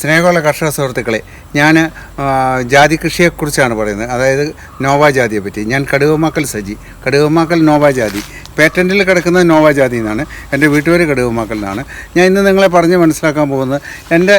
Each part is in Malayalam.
സ്നേഹമുള്ള കർഷക സുഹൃത്തുക്കളെ ഞാൻ ജാതി കൃഷിയെക്കുറിച്ചാണ് പറയുന്നത്. അതായത് നോവ ജാതിയെ പറ്റി ഞാൻ കടുവമാക്കൽ സജി. കടുവമാക്കൽ നോവ ജാതി. പേറ്റന്റിൽ കിടക്കുന്ന നോവ ജാതി എന്നാണ്. എന്റെ വീട്ടുപേര് കടുവമാക്കൽ എന്നാണ് ഞാൻ ഇന്ന് നിങ്ങളെ പറഞ്ഞ് മനസ്സിലാക്കാൻ പോകുന്നത് എന്റെ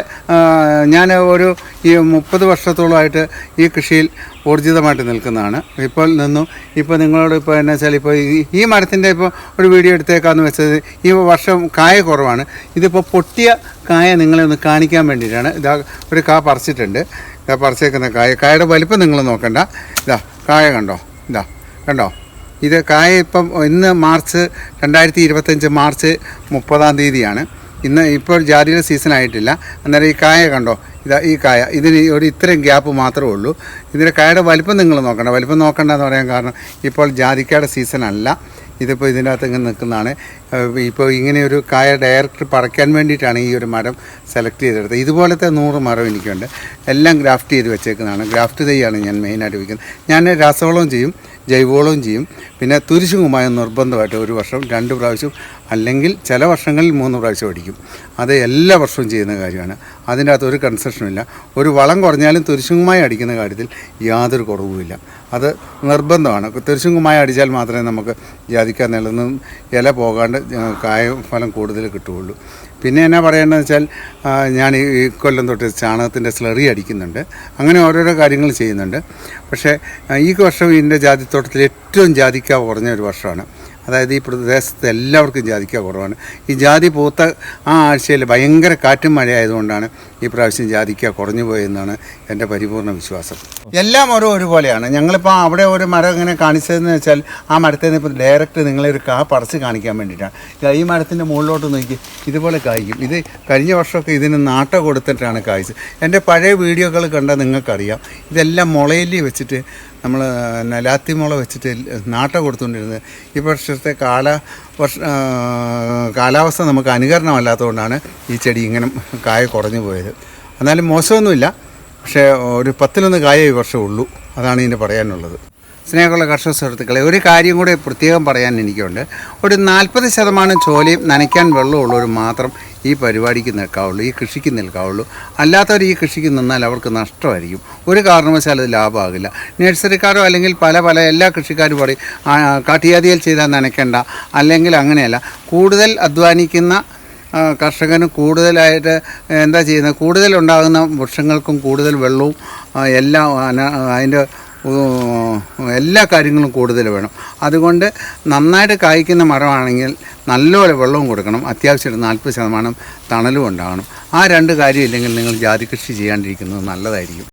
ഞാൻ ഒരു ഈ മുപ്പത് വർഷത്തോളമായിട്ട് ഈ കൃഷിയിൽ ഊർജിതമായിട്ട് നിൽക്കുന്നതാണ്. ഇപ്പോൾ നിന്നും ഇപ്പോൾ നിങ്ങളോട് ഇപ്പോൾ എന്നാ വെച്ചാൽ ഇപ്പോൾ ഈ മരത്തിന്റെ ഇപ്പോൾ ഒരു വീഡിയോ എടുത്തേക്കാന്ന് വെച്ചത് ഈ വർഷം കായ കുറവാണ്. ഇതിപ്പോൾ പൊട്ടിയ കായ നിങ്ങളെ ഒന്ന് കാണിക്കാൻ വേണ്ടിയിട്ടാണ്. ഇതാ ഒരു കാ പറിച്ചിട്ടുണ്ട്. ഇതാ പറിച്ചേക്കുന്ന കായ. കായയുടെ വലിപ്പം നിങ്ങൾ നോക്കണ്ട. ഇതാ കായ കണ്ടോ? ഇതാ കണ്ടോ? ഇത് കായ ഇപ്പം ഇന്ന് മാർച്ച് രണ്ടായിരത്തി ഇരുപത്തഞ്ച് മാർച്ച് മുപ്പതാം തീയതിയാണ്. ഇന്ന് ഇപ്പോൾ ജാതിയുടെ സീസൺ ആയിട്ടില്ല. അന്നേരം ഈ കായ കണ്ടോ? ഇതാ ഈ കായ. ഇതിന് ഒരു ഇത്രയും ഗ്യാപ്പ് മാത്രമേ ഉള്ളൂ. ഇതിന്റെ കായയുടെ വലിപ്പം നിങ്ങൾ നോക്കണ്ട. വലിപ്പം നോക്കണ്ടെന്ന് പറയാൻ കാരണം ഇപ്പോൾ ജാതിക്കയുടെ സീസൺ അല്ല. ഇതിപ്പോൾ ഇതിന്റെ അകത്ത് ഇങ്ങനെ നിൽക്കുന്നതാണ്. ഇപ്പോൾ ഇങ്ങനെ ഒരു കായ ഡയറക്റ്റ് പറിക്കാൻ വേണ്ടിയിട്ടാണ് ഈ ഒരു മരം സെലക്ട് ചെയ്തെടുത്തത്. ഇതുപോലത്തെ നൂറ് മരം എനിക്കുണ്ട്. എല്ലാം ഗ്രാഫ്റ്റ് ചെയ്ത് വെച്ചേക്കുന്നതാണ്. ഗ്രാഫ്റ്റ് തൈയാണ് ഞാൻ മെയിനായിട്ട് വയ്ക്കുന്നത് ഞാൻ രാസവളവും ചെയ്യും. ജൈവവളവും ചെയ്യും. പിന്നെ തുരിശുകുമായം നിർബന്ധമായിട്ട് ഒരു വർഷം രണ്ട് പ്രാവശ്യം അല്ലെങ്കിൽ ചില വർഷങ്ങളിൽ മൂന്ന് പ്രാവശ്യം അടിക്കും. അത് എല്ലാ വർഷവും ചെയ്യുന്ന കാര്യമാണ്. അതിന്റെ അകത്ത് ഒരു കൺസെഷനും ഇല്ല. ഒരു വളം കുറഞ്ഞാലും തുരിശുങ്കുമായി അടിക്കുന്ന കാര്യത്തിൽ യാതൊരു കുറവുമില്ല. അത് നിർബന്ധമാണ്. തുരിശുങ്കുമായി അടിച്ചാൽ മാത്രമേ നമുക്ക് ജാതിക്ക നിലനിന്ന് ഇല പോകാണ്ട് കായ ഫലം കൂടുതൽ കിട്ടുകയുള്ളൂ. പിന്നെ എന്നാ പറയേണ്ടതെന്ന് വെച്ചാൽ ഞാൻ ഈ ഈ കൊല്ലം തൊട്ട് ചാണകത്തിന്റെ സ്ലറി അടിക്കുന്നുണ്ട്. അങ്ങനെ ഓരോരോ കാര്യങ്ങൾ ചെയ്യുന്നുണ്ട്. പക്ഷേ ഈ വർഷം ഇതിന്റെ ജാതിത്തോട്ടത്തിൽ ഏറ്റവും ജാതിക്ക കുറഞ്ഞ ഒരു വർഷമാണ്. അതായത് ഈ പ്രദേശത്ത് എല്ലാവർക്കും ജാതിക്ക കുറവാണ്. ഈ ജാതി പൂത്ത ആ ആഴ്ചയിൽ ഭയങ്കര കാറ്റും മഴയായതുകൊണ്ടാണ് ഈ പ്രാവശ്യം ജാതിക്ക കുറഞ്ഞു പോയെന്നാണ് എന്റെ പരിപൂർണ വിശ്വാസം. എല്ലാം ഓരോ ഒരുപോലെയാണ്. ഞങ്ങളിപ്പോൾ അവിടെ ഒരു മരം ഇങ്ങനെ കാണിച്ചതെന്ന് വെച്ചാൽ ആ മരത്തിൽ നിന്ന് ഇപ്പോൾ ഡയറക്റ്റ് നിങ്ങളെ ഒരു കാ പറിച്ച് കാണിക്കാൻ വേണ്ടിയിട്ടാണ്. ഈ മരത്തിന്റെ മുകളിലോട്ട് നോക്കി ഇതുപോലെ കായ്ക്കും. ഇത് കഴിഞ്ഞ വർഷമൊക്കെ ഇതിന് നാട്ട കൊടുത്തിട്ടാണ് കായ്ച്ചത്. എന്റെ പഴയ വീഡിയോകൾ കണ്ടാൽ നിങ്ങൾക്കറിയാം. ഇതെല്ലാം മുളയിൽ വെച്ചിട്ട് നമ്മൾ നലാത്തി മുള വെച്ചിട്ട് നാട്ട കൊടുത്തുകൊണ്ടിരുന്നത്. ഈ വർഷത്തെ കാല വർഷ കാലാവസ്ഥ നമുക്ക് അനുകരണമല്ലാത്തതുകൊണ്ടാണ് ഈ ചെടി ഇങ്ങനെ കായ കുറഞ്ഞു പോയത്. എന്നാലും മോശമൊന്നുമില്ല. പക്ഷേ ഒരു പത്തിലൊന്ന് കായ ഈ വർഷം ഉള്ളൂ അതാണ് ഇതിന് പറയാനുള്ളത്. സ്നേഹമുള്ള കർഷക സുഹൃത്തുക്കളെ ഒരു കാര്യം കൂടെ പ്രത്യേകം പറയാൻ എനിക്കുണ്ട്. ഒരു നാൽപ്പത് ശതമാനം ചോലയും നനയ്ക്കാൻ വെള്ളമുള്ളവർ മാത്രം ഈ പരിപാടിക്ക് നിൽക്കാവുള്ളൂ ഈ കൃഷിക്ക് നിൽക്കാവുള്ളൂ. അല്ലാത്തവർ ഈ കൃഷിക്ക് നിന്നാൽ അവർക്ക് നഷ്ടമായിരിക്കും. ഒരു കാരണവശാൽ അത് ലാഭമാകില്ല. നഴ്സറിക്കാരോ അല്ലെങ്കിൽ പല പല എല്ലാ കൃഷിക്കാരും പറയും "ആ, കാട്ടിയാതിയിൽ ചെയ്താൽ നനയ്ക്കണ്ട. അല്ലെങ്കിൽ അങ്ങനെയല്ല കൂടുതൽ അധ്വാനിക്കുന്ന കർഷകന് കൂടുതലായിട്ട് എന്താ ചെയ്യുന്നത്? കൂടുതലുണ്ടാകുന്ന വൃക്ഷങ്ങൾക്കും കൂടുതൽ വെള്ളവും എല്ലാം അതിന്റെ എല്ലാ കാര്യങ്ങളും കൂടുതൽ വേണം. അതുകൊണ്ട് നന്നായിട്ട് കായ്ക്കുന്ന മരമാണെങ്കിൽ നല്ലപോലെ വെള്ളവും കൊടുക്കണം. അത്യാവശ്യം നാൽപ്പത് ശതമാനം തണലും ഉണ്ടാകണം. ആ രണ്ട് കാര്യം ഇല്ലെങ്കിൽ നിങ്ങൾ ജാതി കൃഷി ചെയ്യാണ്ടിരിക്കുന്നത് നല്ലതായിരിക്കും.